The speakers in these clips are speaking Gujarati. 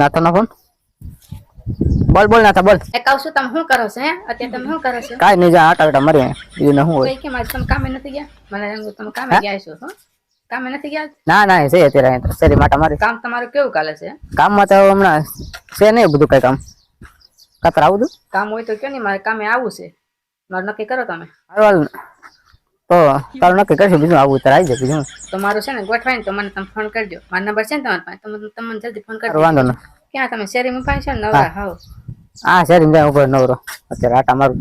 નાથાનો ફોન બોલ બોલ નાતા બોલ. એ કહું છું તમે શું કરો છો હે? અત્યારે તમે શું કરો છો? કાઈ નહીં જા આટા આટા મરે બીજું ને શું હોય? કે કેમ તમે કામે નથી ગયા? મને એમ તમે કામે ગયા છો હો? કામે નથી ગયા? ના ના છે અત્યારે સરી માટા મારી. કામ તમારું કેવું ચાલે છે? કામમાં તો હમણાં છે નહીં બધું કઈ કામ. કતરા આવું કામ હોય તો કે નહીં મારે કામે આવું છે. મારે નક્કી કરો તમે. હાલ. તો તારું નક્કી કરશું બીજું આવું ઉતર આવી જાય બીજું તમારું છે ને ગોઠવાય ને તો મને તમે ફોન કરજો. મારો નંબર છે ને તમારી પાસે તમે તમને જલ્દી ફોન કરજો. વાંધો ના. ક્યાં તમે શેરીમાં પાસે છો ને નવરા? હાવ હા શેરી જાય ઉપર નવરો. અત્યારે આટા મારું.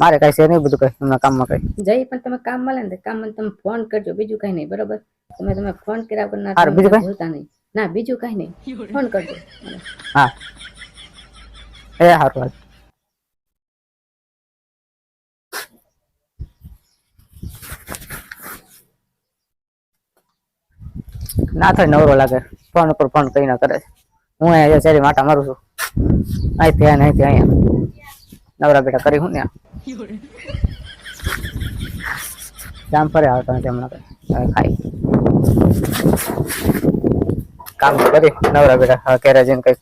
મારે કઈ છે નહીં બધું કઈ તમને કામમાં કઈ. જઈ પણ તમે કામ મળે ને કામ તમે ફોન કરજો. બીજું કઈ નહીં બરોબર? તમે તમે ફોન કર્યા વગર ના બીજું કાંઈ? ભૂલતા નહીં. ના બીજું કઈ નહીં. ફોન કરજો. મને. હા. એ સારું ના થાય, નવરો લાગે. ફોન ઉપર ફોન કઈ ના કરે હું અહીંયા ચારી માટા મારું છું. અહીંથી અહીંયા અહીંથી અહીંયા. નવરા બેઠા કરી હું ને જામ ફરે આવતા નથી હમણાં ખાઈ. કામ તો કરી, નવરા બેઠા ઘેરે જઈને કંઈક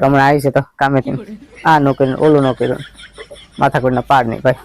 હમણાં આવી છે તો કામેથી આ નો ઓલું નો કર્યું માથાકૂટના પાડ નહીં ભાઈ.